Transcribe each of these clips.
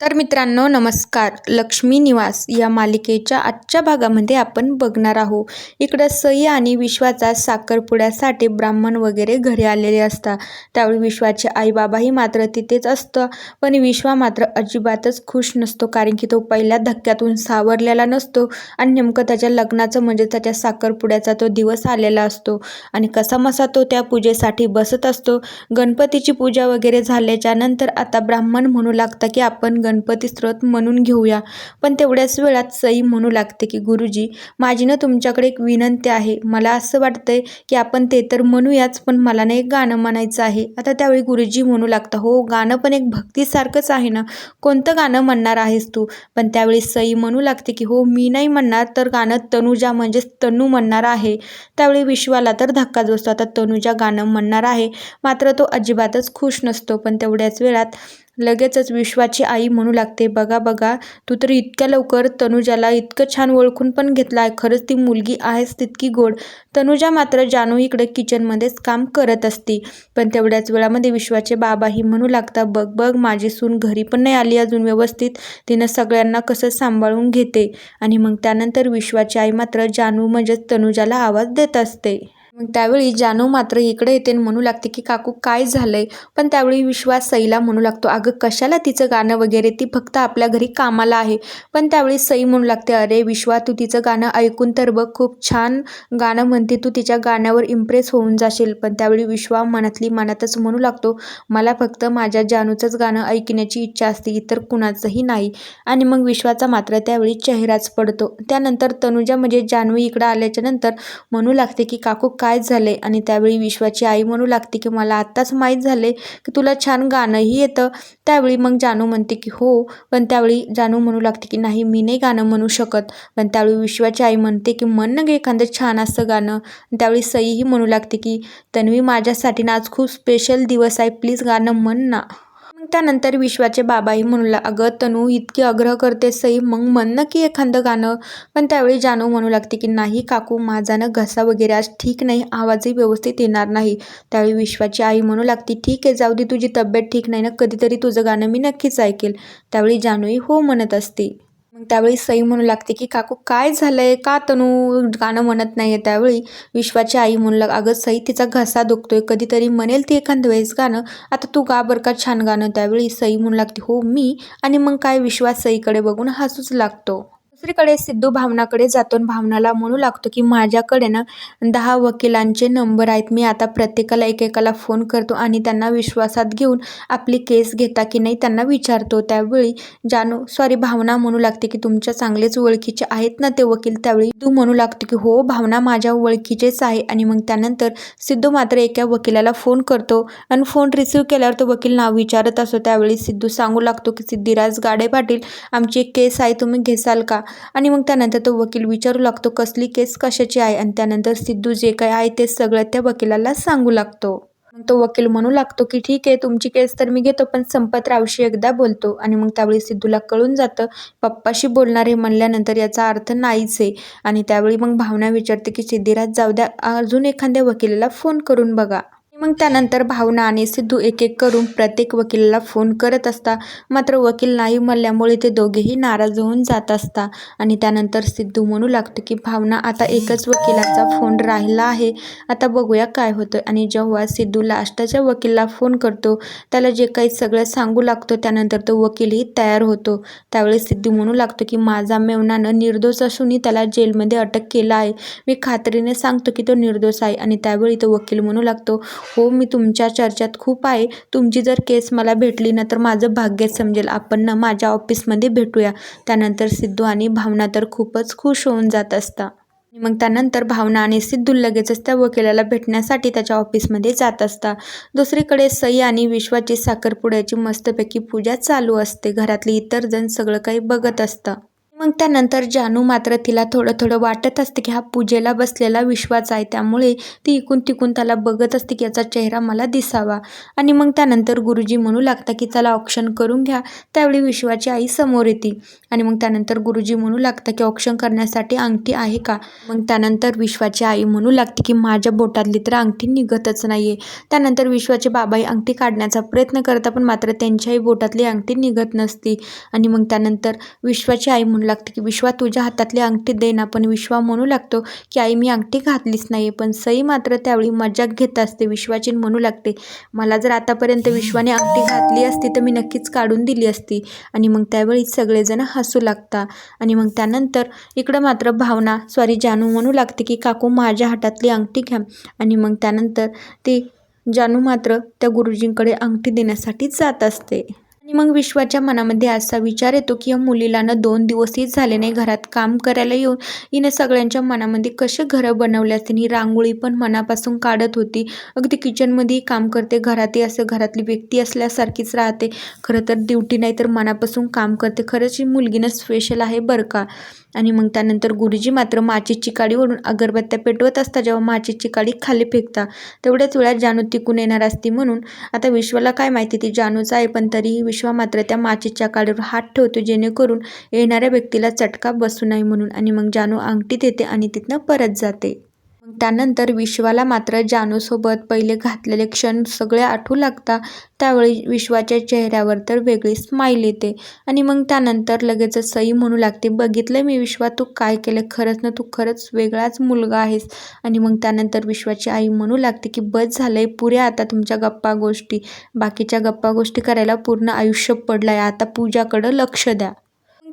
तर मित्रांनो नमस्कार. लक्ष्मी निवास या मालिकेच्या आजच्या भागामध्ये आपण बघणार आहोत. इकडं सई आणि विश्वाचा साखरपुड्यासाठी ब्राह्मण वगैरे घरी आलेले असतात. त्यावेळी विश्वाचे आईबाबाही मात्र तिथेच असतं. पण विश्वा मात्र अजिबातच खुश नसतो कारण की तो पहिल्या धक्क्यातून सावरलेला नसतो आणि नेमकं त्याच्या लग्नाचं म्हणजे त्याच्या साखरपुड्याचा तो दिवस आलेला असतो. आणि कसामसा तो त्या पूजेसाठी बसत असतो. गणपतीची पूजा वगैरे झाल्याच्यानंतर आता ब्राह्मण म्हणू लागतं की आपण गणपती स्त्रोत म्हणून घेऊया. पण तेवढ्याच वेळात सई म्हणू लागते की गुरुजी माझी ना तुमच्याकडे एक विनंती आहे. मला असं वाटतंय की आपण ते तर म्हणूयाच पण मला ना एक गाणं म्हणायचं आहे. आता त्यावेळी गुरुजी म्हणू लागतं हो गाणं पण एक भक्तीसारखंच आहे ना? कोणतं गाणं म्हणणार आहेस तू? पण त्यावेळी सई म्हणू लागते की हो मी नाही म्हणणार तर गाणं तनुजा म्हणजेच तनू म्हणणार आहे. त्यावेळी विश्वाला तर धक्काच बसतो आता तनुजा गाणं म्हणणार आहे. मात्र तो अजिबातच खुश नसतो पण तेवढ्याच वेळात लगेचच विश्वाची आई म्हणू लागते बघा बघा तू तर इतक्या लवकर तनुजाला इतकं छान ओळखून पण घेतला आहे खरंच ती मुलगी आहेस तितकी गोड. तनुजा मात्र जानू इकडे किचनमध्येच काम करत असती. पण तेवढ्याच वेळामध्ये विश्वाचे बाबाही म्हणू लागतात बघ बघ माझी सून घरी पण नाही आली अजून व्यवस्थित. तिनं सगळ्यांना कसं सांभाळून घेते. आणि मग त्यानंतर विश्वाची आई मात्र जानू म्हणजेच तनुजाला आवाज देत असते. मग त्यावेळी जानू मात्र इकडे येते आणि म्हणू लागते की काकू काय झालंय? पण त्यावेळी विश्वास सईला म्हणू लागतो अगं कशाला तिचं गाणं वगैरे? ती फक्त आपल्या घरी कामाला आहे. पण त्यावेळी सई म्हणू लागते अरे विश्वा तू तिचं गाणं ऐकून तर बघ खूप छान गाणं म्हणते तू तिच्या गाण्यावर इम्प्रेस होऊन जाशील. पण त्यावेळी विश्वा मनातली मनातच म्हणू लागतो मला फक्त माझ्या जानूचंच गाणं ऐकण्याची इच्छा असते इतर कुणाचंही नाही. आणि मग विश्वाचा मात्र त्यावेळी चेहराच पडतो. त्यानंतर तनुजा म्हणजे जानवी इकडं आल्याच्यानंतर म्हणू लागते की काकू काय झाले आणि त्यावेळी विश्वाची आई म्हणू लागते की मला आत्ताच माहीत झाले की तुला छान गाणंही येतं. त्यावेळी मग जानू म्हणते की हो. पण त्यावेळी जानू म्हणू लागते की नाही मी नाही गाणं म्हणू शकत. पण त्यावेळी विश्वाची आई म्हणते की म्हण ना गे एखादं छान असं गाणं. त्यावेळी सईही म्हणू लागते की तन्वी माझ्यासाठी ना आज खूप स्पेशल दिवस आहे. प्लीज गाणं म्हण ना. त्यानंतर विश्वाचे बाबाही म्हणू अगं तनू इतकी आग्रह करते सई मग म्हण ना की एखादं गाणं. पण त्यावेळी जानू म्हणू लागते की नाही काकू माझा ना घसा वगैरे आज ठीक नाही आवाजही व्यवस्थित येणार नाही. त्यावेळी विश्वाची आई म्हणू लागते ठीक आहे जाऊ दे तुझी तब्येत ठीक नाही ना कधीतरी तुझं गाणं मी नक्कीच ऐकेल. त्यावेळी जानूही हो म्हणत असते. मग त्यावेळी सई म्हणू लागते की काकू काय झालंय? का तनू गाणं म्हणत नाही आहे त्यावेळी विश्वाची आई म्हणू लाग अगं सई तिचा घसा दुखतोय. कधीतरी म्हणेल ती एखाद्या वेळेस गाणं. आता तू गा बरं का छान गाणं. त्यावेळी सई म्हणू लागते हो मी आणि मग काय? विश्वास सईकडे बघून हसूच लागतो. दुसरीकडे सिद्धू भावनाकडे जातो आणि भावनाला म्हणू लागतो की माझ्याकडे ना दहा वकिलांचे नंबर आहेत. मी आता प्रत्येकाला एकेकाला फोन करतो आणि त्यांना विश्वासात घेऊन आपली केस घेता की नाही त्यांना विचारतो. त्यावेळी जानू सॉरी भावना म्हणू लागते की तुमच्या चांगलेच ओळखीचे आहेत ना ते वकील? त्यावेळी तू म्हणू लागतो की हो भावना माझ्या ओळखीचेच आहे. आणि मग त्यानंतर सिद्धू मात्र एका वकिलाला फोन करतो आणि फोन रिसीव्ह केल्यावर तो वकील नाव विचारत असतो. त्यावेळी सिद्धू सांगू लागतो की सिद्धिराज गाडे पाटील आमची एक केस आहे तुम्ही घेसाल का? आणि मग त्यानंतर तो वकील विचारू लागतो कसली केस कशाची आहे? आणि त्यानंतर सिद्धू जे काय आहे ते सगळं त्या वकिलाला सांगू लागतो. मग तो वकील म्हणू लागतो की ठीक आहे तुमची केस तर मी घेतो पण संपतरावशी एकदा बोलतो. आणि मग त्यावेळी सिद्धूला कळून जातं पप्पाशी बोलणार हे म्हणल्यानंतर याचा अर्थ नाहीच आहे. आणि त्यावेळी मग भावना विचारते की सिद्धिराज जाऊ द्या अजून एखाद्या वकिलाला फोन करून बघा. मग त्यानंतर भावना आणि सिद्धू एक एक करून प्रत्येक वकिलाला फोन करत असता. मात्र वकील नाही म्हणल्यामुळे ते दोघेही नाराज होऊन जात असता. आणि त्यानंतर सिद्धू म्हणू लागतो की भावना आता एकच वकिलाचा फोन राहिला आहे. आता बघूया काय होतं आणि जेव्हा सिद्धू लास्टाच्या वकीलला फोन करतो त्याला जे काही सगळं सांगू लागतो त्यानंतर तो वकीलही तयार होतो. त्यावेळी सिद्धू म्हणू लागतो की माझा मेवनानं निर्दोष असूनही त्याला जेलमध्ये अटक केला आहे. मी खात्रीने सांगतो की तो निर्दोष आहे. आणि त्यावेळी तो वकील म्हणू लागतो हो मी तुमच्या चर्चेत खूप आहे. तुमची जर केस मला भेटली ना तर माझं भाग्यच समजेल. आपण ना माझ्या ऑफिसमध्ये भेटूया. त्यानंतर सिद्धू आणि भावना तर खूपच खुश होऊन जात असता. मग त्यानंतर भावना आणि सिद्धू लगेचच त्या वकिलाला भेटण्यासाठी त्याच्या ऑफिसमध्ये जात असता. दुसरीकडे सई आणि विश्वाची साखरपुड्याची मस्तपैकी पूजा चालू असते. घरातली इतर जण सगळं काही बघत असतं. मग त्यानंतर जानू मात्र तिला थोडं थोडं वाटत असते की हा पूजेला बसलेला विश्वास आहे. त्यामुळे ती इकून तिकून त्याला बघत असते की याचा चेहरा मला दिसावा. आणि मग त्यानंतर गुरुजी म्हणू लागता की चला ऑप्शन करून घ्या. त्यावेळी विश्वाची आई समोर येते. आणि मग त्यानंतर गुरुजी म्हणू लागता की ऑप्शन करण्यासाठी अंगठी आहे का? मग त्यानंतर विश्वाची आई म्हणू लागते की माझ्या बोटातली तर अंगठी निघतच नाही आहे त्यानंतर विश्वाचे बाबाही अंगठी काढण्याचा प्रयत्न करतात पण मात्र त्यांच्याही बोटातली अंगठी निघत नसती. आणि मग त्यानंतर विश्वाची आई म्हणू लागते की विश्वा तुझ्या हातातली अंगठी दे ना पण विश्वा म्हणू लागतो की आई मी अंगठी घातलीच नाही पण सई मात्र त्यावेळी मजाक घेत असते विश्वाची म्हणू लागते. मला जर आतापर्यंत विश्वाने अंगठी घातली असती तर मी नक्कीच काढून दिली असती. आणि मग त्यावेळी सगळेजण हसू लागता. आणि मग त्यानंतर इकडं मात्र भावना सॉरी जानू म्हणू लागते की काकू माझ्या हातातली अंगठी घ्या. आणि मग त्यानंतर ती जानू मात्र त्या गुरुजींकडे अंगठी देण्यासाठी जात असते. आणि मग विश्वाच्या मनामध्ये असा विचार येतो की या मुलीला ना दोन दिवसही झाले नाही घरात काम करायला येऊन हिनं सगळ्यांच्या मनामध्ये कसे घरं बनवले असतील ही रांगोळी पण मनापासून काढत होती. अगदी किचनमध्येही काम करते घरातही असं घरातली व्यक्ती असल्यासारखीच राहते. खरं तर ड्युटी नाही तर मनापासून काम करते. खरंच ही मुलगीनं स्पेशल आहे बरं का? आणि मग त्यानंतर गुरुजी मात्र माचीची काडीवरून अगरबत्त्या पेटवत असता जेव्हा माचीची काडी खाली फेकता तेवढ्याच वेळात जानू तिकून येणार असती म्हणून. आता विश्वाला काय माहिती ती जानूच आहे पण तरीही विश्व मात्र त्या माचीच्या काडीवर हात ठेवतो जेणेकरून येणाऱ्या व्यक्तीला चटका बसू नये म्हणून. आणि मग जानू अंगठी देते आणि तिथनं परत जाते. त्यानंतर विश्वाला मात्र जानूसोबत पहिले घातलेले क्षण सगळे आठवू लागता त्यावेळी विश्वाच्या चेहऱ्यावर तर वेगळी स्माईल येते. आणि मग त्यानंतर लगेचच सई म्हणू लागते बघितलं मी विश्वा तू काय केलं? खरंच ना तू खरंच वेगळाच मुलगा आहेस. आणि मग त्यानंतर विश्वाची आई म्हणू लागते की बस झालंय पुऱ्या आता तुमच्या गप्पा गोष्टी. बाकीच्या गप्पा गोष्टी करायला पूर्ण आयुष्य पडलं आहे आता पूजाकडं लक्ष द्या.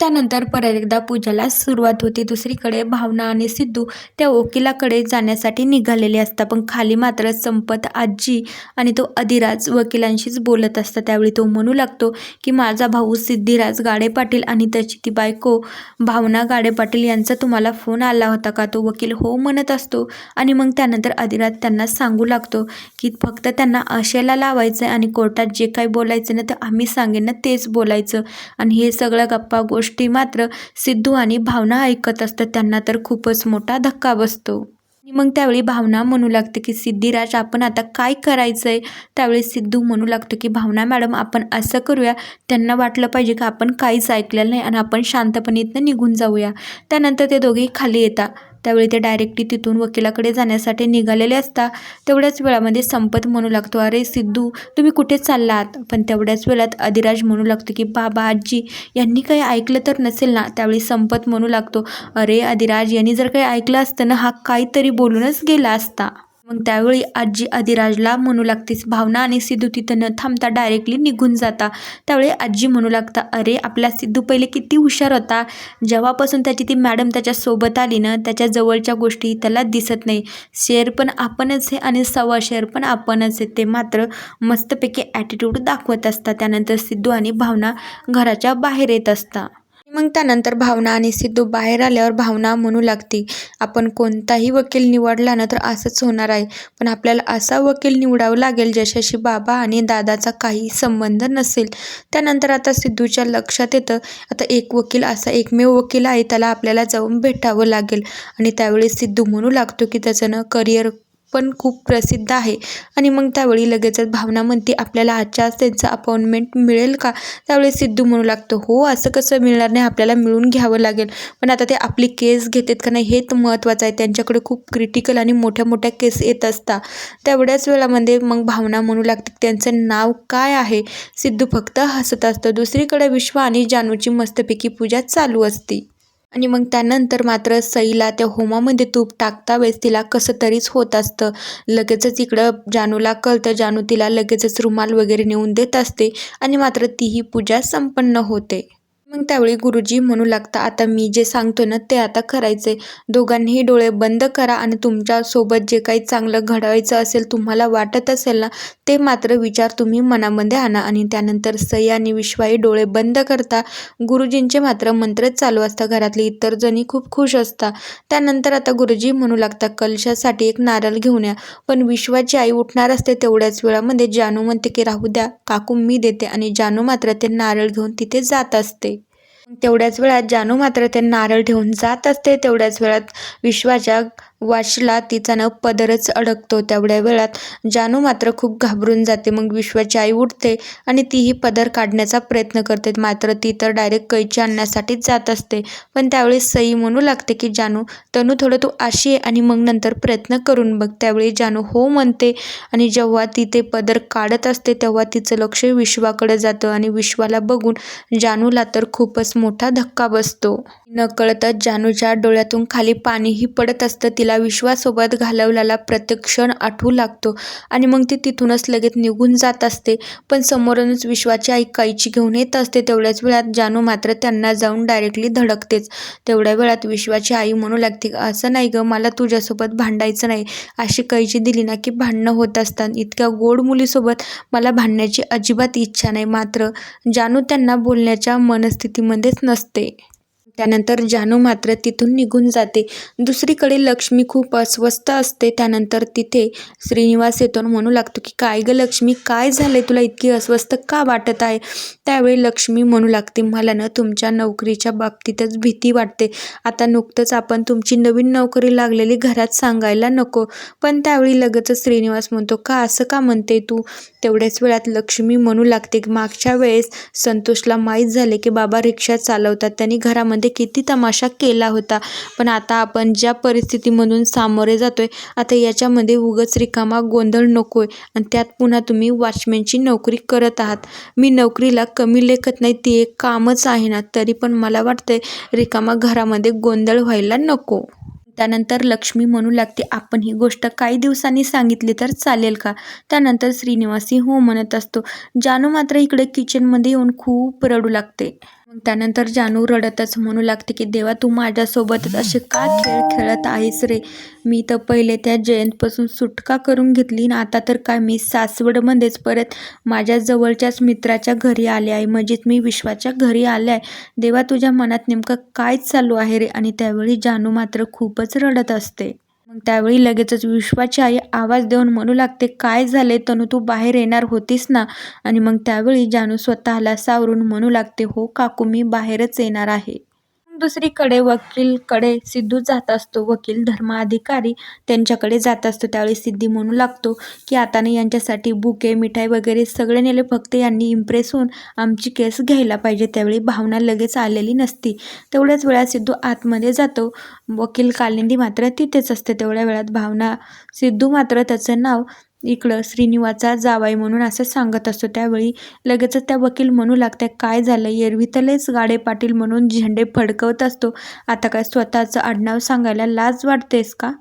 त्यानंतर परत एकदा पूजाला सुरुवात होती. दुसरीकडे भावना आणि सिद्धू त्या वकिलाकडे जाण्यासाठी निघालेले असतात. पण खाली मात्र संपत आजी आणि तो अधिराज वकिलांशीच बोलत असता त्यावेळी तो म्हणू लागतो की माझा भाऊ सिद्धिराज गाडे पाटील आणि त्याची ती बायको भावना गाडे पाटील यांचा तुम्हाला फोन आला होता का? तो वकील हो म्हणत असतो आणि मग त्यानंतर अधिराज त्यांना सांगू लागतो की फक्त त्यांना आशेला लावायचं आहे आणि कोर्टात जे काही बोलायचं ना तर आम्ही सांगेन ना तेच बोलायचं. आणि हे सगळं गप्पा गोष्टी गोष्टी मात्र सिद्धू आणि भावना ऐकत असतात. त्यांना तर खूपच मोठा धक्का बसतो. आणि मग त्यावेळी भावना म्हणू लागते की सिद्धिराज आपण आता काय करायचं आहे त्यावेळी सिद्धू म्हणू लागतो की भावना मॅडम आपण असं करूया. त्यांना वाटलं पाहिजे की आपण काहीच ऐकलेलं नाही आणि आपण शांतपणे इथनं निघून जाऊया. त्यानंतर ते दोघेही खाली येतात. त्यावेळी ते डायरेक्टली तिथून वकिलाकडे जाण्यासाठी निघालेले असता तेवढ्याच वेळामध्ये संपत म्हणू लागतो अरे सिद्धू तुम्ही कुठे चाललात? पण तेवढ्याच वेळात अधिराज म्हणू लागतो की बाबा आजी यांनी काही ऐकलं तर नसेल ना? त्यावेळी संपत म्हणू लागतो अरे अधिराज यांनी जर काही ऐकलं असतं ना हा काहीतरी बोलूनच गेला असता. मग त्यावेळी आजी अधिराजला म्हणू लागतेच भावना आणि सिद्धू तिथं न थांबता डायरेक्टली निघून जाता. त्यावेळी आजी म्हणू लागता अरे आपला सिद्धू पहिले किती हुशार होता. जेव्हापासून त्याची ती मॅडम त्याच्यासोबत आली ना त्याच्या जवळच्या गोष्टी त्याला दिसत नाही. शेअर पण आपणच आहे आणि सव्वा शेअर पण आपणच आहे. ते मात्र मस्तपैकी ॲटिट्यूड दाखवत असतात त्यानंतर सिद्धू आणि भावना घराच्या बाहेर येत असता. मग त्यानंतर भावना आणि सिद्धू बाहेर आल्यावर भावना म्हणू लागते आपण कोणताही वकील निवडला ना तर असंच होणार आहे. पण आपल्याला असा वकील निवडावा लागेल ज्याच्याशी बाबा आणि दादाचा काही संबंध नसेल. त्यानंतर आता सिद्धूच्या लक्षात येतं आता एक वकील असा एकमेव वकील आहे त्याला आपल्याला जाऊन भेटावं लागेल. आणि त्यावेळी सिद्धू म्हणू लागतो की त्याचं ना करिअर पण खूप प्रसिद्ध आहे. आणि मग त्यावेळी लगेचच भावना म्हणते आपल्याला आजच्याच त्यांचं अपॉइंटमेंट मिळेल का? त्यावेळी सिद्धू म्हणू लागतो हो असं कसं मिळणार नाही आपल्याला मिळून घ्यावं लागेल. पण आता ते आपली केस घेतात का नाही हेच महत्त्वाचं आहे. त्यांच्याकडे खूप क्रिटिकल आणि मोठ्या मोठ्या केस येत असतात. तेवढ्याच वेळामध्ये मग भावना म्हणू लागते त्यांचं नाव काय आहे? सिद्धू फक्त हसत असतं. दुसरीकडे विश्व आणि जानूची मस्तपैकी पूजा चालू असते. आणि मग त्यानंतर मात्र सईला त्या होमामध्ये तूप टाकता वेळेस तिला कसं तरीच होत असतं. लगेचच इकडं जानूला कळतं. जानू तिला लगेचच रुमाल वगैरे नेऊन देत असते आणि मात्र तीही पूजा संपन्न होते. मग त्यावेळी गुरुजी म्हणू लागता आता मी जे सांगतो ना ते आता करायचे दोघांनीही डोळे बंद करा आणि तुमच्यासोबत जे काही चांगलं घडवायचं असेल तुम्हाला वाटत असेल ना ते मात्र विचार तुम्ही मनामध्ये आणा आणि त्यानंतर सई आणि विश्वाई डोळे बंद करता. गुरुजींचे मात्र मंत्रच चालू असता घरातले इतर जणी खूप खुश असतात. त्यानंतर आता गुरुजी म्हणू लागता कलशासाठी एक नारळ घेऊन या. पण विश्वाची आई उठणार असते तेवढ्याच वेळामध्ये. जानू म्हणते की राहू द्या. काकू मी देते. आणि जानू मात्र ते नारळ घेऊन तिथे जात असते. तेवढ्याच वेळात जानू मात्र ते नारळ ठेवून जात असते. तेवढ्याच वेळात विश्वाच्या वाशला तिचा न पदरच अडकतो. तेवढ्या वेळात जानू मात्र खूप घाबरून जाते. मग विश्वाची आई उठते आणि तीही पदर काढण्याचा प्रयत्न करते. मात्र ती तर डायरेक्ट कैची आणण्यासाठीच जात असते. पण त्यावेळी सई म्हणू लागते की जानू तनू थोडं तू आशी आहे आणि मग नंतर प्रयत्न करून बघ. त्यावेळी जानू हो म्हणते आणि जेव्हा ती ते पदर काढत असते तेव्हा तिचं लक्ष विश्वाकडे जातं आणि विश्वाला बघून जानूला तर खूपच मोठा धक्का बसतो. नकळतच जानूच्या डोळ्यातून खाली पाणीही पडत असतं. तिला विश्वासोबत घालवलेला प्रत्येक क्षण आठवू लागतो. आणि मग ती तिथूनच लगेच निघून जात असते. पण समोरूनच विश्वाची आई कैची घेऊन येत असते. तेवढ्याच वेळात जानू मात्र त्यांना जाऊन डायरेक्टली धडकतेच. तेवढ्या वेळात विश्वाची आई म्हणू लागते असं नाही गं मला तुझ्यासोबत भांडायचं नाही. अशी कैची दिली ना की भांडणं होत असतात. इतक्या गोड मुलीसोबत मला भांडण्याची अजिबात इच्छा नाही मात्र. जानू त्यांना बोलण्याच्या मनस्थितीमध्येच नसते. त्यानंतर जानू मात्र तिथून निघून जाते. दुसरीकडे लक्ष्मी खूप अस्वस्थ असते. त्यानंतर तिथे श्रीनिवास येतो म्हणू लागतो की काय गं लक्ष्मी काय झालंय? तुला इतकी अस्वस्थ का वाटत आहे? त्यावेळी लक्ष्मी म्हणू लागते मला ना तुमच्या नोकरीच्या बाबतीतच भीती वाटते. आता नुकतंच आपण तुमची नवीन नोकरी लागलेली घरात सांगायला नको. पण त्यावेळी लगेचच श्रीनिवास म्हणतो का असं का म्हणते तू? तेवढ्याच वेळात लक्ष्मी म्हणू लागते मागच्या वेळेस संतोषला माहीत झाले की बाबा रिक्षा चालवतात. त्यांनी घरामध्ये किती तमाशा केला होता. पण आता आपण ज्या परिस्थितीमधून सामोरे जातोय आता याच्यामध्ये उगच रिकामा गोंधळ नकोय. आणि त्यात पुन्हा तुम्ही वॉचमॅनची नोकरी करत आहात. मी नोकरीला कमी लेखत नाही ती एक कामच आहे ना तरी पण मला वाटतंय रिकामा घरामध्ये गोंधळ व्हायला नको. त्यानंतर लक्ष्मी म्हणू लागते आपण ही गोष्ट काही दिवसांनी सांगितली तर चालेल का? त्यानंतर श्रीनिवासी हो म्हणत असतो जानू मात्र इकडे किचनमध्ये येऊन खूप रडू लागते. मग त्यानंतर जानू रडतच म्हणू लागते की देवा तू माझ्यासोबतच असे का खेळ खेळत आहेस रे? मी तर पहिले त्या जयंतपासून सुटका करून घेतली ना आता तर काय? मी सासवडमध्येच परत माझ्या जवळच्याच मित्राच्या घरी आले आहे. म्हणजेच मी विश्वाच्या घरी आले आहे. देवा तुझ्या मनात नेमकं काय चालू आहे रे? आणि त्यावेळी जानू मात्र खूपच रडत असते. मग त्यावेळी लगेचच विश्वाची आई आवाज देऊन म्हणू लागते काय झाले तनू? तू बाहेर येणार होतीस ना? आणि मग त्यावेळी जानू स्वतःला सावरून म्हणू लागते हो काकू मी बाहेरच येणार आहे. दुसरीकडे वकीलकडे सिद्धू जात असतो. वकील धर्माधिकारी त्यांच्याकडे जात असतो. त्यावेळी सिद्धी म्हणू लागतो की आताने यांच्यासाठी बुके मिठाई वगैरे सगळे नेले. फक्त यांनी इम्प्रेस होऊन आमची केस घ्यायला पाहिजे. त्यावेळी भावना लगेच आलेली नसती. तेवढ्याच वेळात सिद्धू आतमध्ये जातो. वकील कालिंदी मात्र तिथेच असते. तेवढ्या वेळात भावना सिद्धू मात्र त्याचं नाव इकडं श्रीनिवाचा जावाई म्हणून असं सांगत असतो. त्यावेळी लगेचच त्या वकील म्हणू लागत्या काय झालं एरवी तलेच गाडे पाटील म्हणून झेंडे फडकवत असतो. आता काय स्वतःचं आडनाव सांगायला लाज वाटतेस का?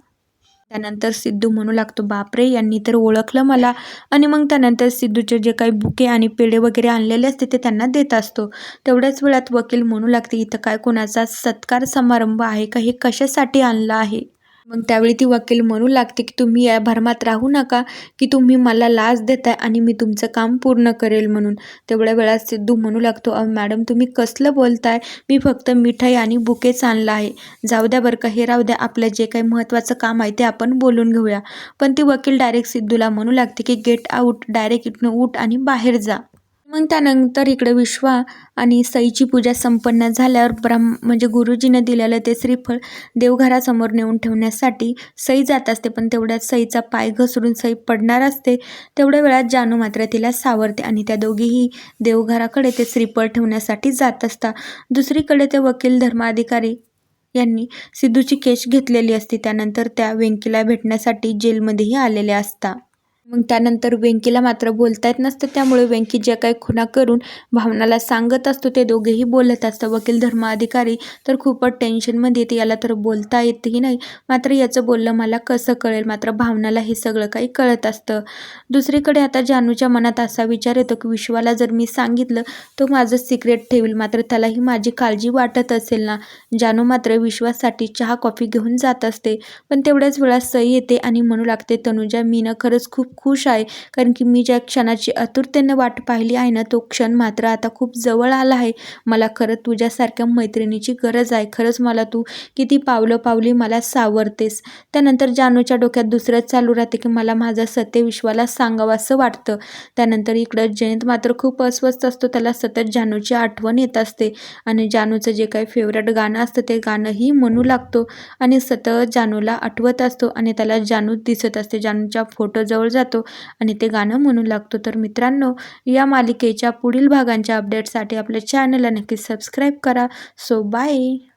त्यानंतर सिद्धू म्हणू लागतो बापरे यांनी तर ओळखलं मला. आणि मग त्यानंतर सिद्धूचे जे काही बुके आणि पेढे वगैरे आणलेले असते ते त्यांना देत असतो. तेवढ्याच वेळात वकील म्हणू लागते इथं काय कोणाचा सत्कार समारंभ आहे का? हे कशासाठी आणलं आहे? मग त्यावेळी ती वकील म्हणू लागते की तुम्ही या भरमात राहू नका की तुम्ही मला लाच देताय आणि मी तुमचं काम पूर्ण करेल म्हणून. तेवढ्या वेळात सिद्धू म्हणू लागतो अहो मॅडम तुम्ही कसलं बोलताय? मी फक्त मिठाई आणि बुकेच आणला आहे. जाऊ द्या बरं का हे राहू द्या. आपलं जे काही महत्त्वाचं काम आहे ते आपण बोलून घेऊया. पण ती वकील डायरेक्ट सिद्धूला म्हणू लागते की गेट आऊट डायरेक्ट इथनं उठ आणि बाहेर जा. मग त्यानंतर इकडे विश्वा आणि सईची पूजा संपन्न झाल्यावर ब्रह्म म्हणजे गुरुजीनं दिलेलं ते श्रीफळ देवघरासमोर नेऊन ठेवण्यासाठी सई जात असते. पण तेवढ्यात सईचा पाय घसरून सई पडणार असते. तेवढ्या वेळात जानू मात्र तिला सावरते आणि त्या दोघीही देवघराकडे ते श्रीफळ ठेवण्यासाठी जात असतात दुसरीकडे ते वकील धर्माधिकारी यांनी सिद्धूची केश घेतलेली असते. त्यानंतर त्या वेंकीला भेटण्यासाठी जेलमध्येही आलेल्या असतात मग त्यानंतर वेंकीला मात्र बोलता येत नसतं. त्यामुळे वेंकी जे काही खुणा करून भावनाला सांगत असतो ते दोघेही बोलत असतं वकील धर्माधिकारी तर खूपच टेन्शनमध्ये येते याला तर बोलता येतही नाही. मात्र याचं बोललं मला कसं कळेल? मात्र भावनाला हे सगळं काही कळत असतं. दुसरीकडे आता जानूच्या मनात असा विचार येतो की विश्वाला जर मी सांगितलं तो माझं सिक्रेट ठेवील. मात्र त्यालाही माझी काळजी वाटत असेल ना? जानू मात्र विश्वासाठी चहा कॉफी घेऊन जात असते. पण तेवढ्याच वेळा सई येते आणि म्हणू लागते तनुजा मीनं खरंच खूप खुश आहे. कारण की मी ज्या क्षणाची आतुरतेने वाट पाहिली आहे ना तो क्षण मात्र आता खूप जवळ आला आहे. मला खरं तुझ्यासारख्या मैत्रिणीची गरज आहे. खरंच मला तू किती पावलं पावली मला सावरतेस. त्यानंतर जानूच्या डोक्यात दुसरंच चालू राहते की मला माझा सत्य विश्वाला सांगावं असं वाटतं. त्यानंतर इकडं जयंत मात्र खूप अस्वस्थ असतो. त्याला सतत जानूची आठवण येत असते. आणि जानूचं जे काही फेवरेट गाणं असतं ते गाणंही म्हणू लागतो. आणि सतत जानूला आठवत असतो आणि त्याला जानू दिसत असते. जानूच्या फोटोजवळ जातो जातो. आणि ते गाणं म्हणू लागतो. तर मित्रांनो या मालिकेच्या पुढील भागांच्या अपडेटसाठी आपल्या चॅनलला नक्की सबस्क्राईब करा. So bye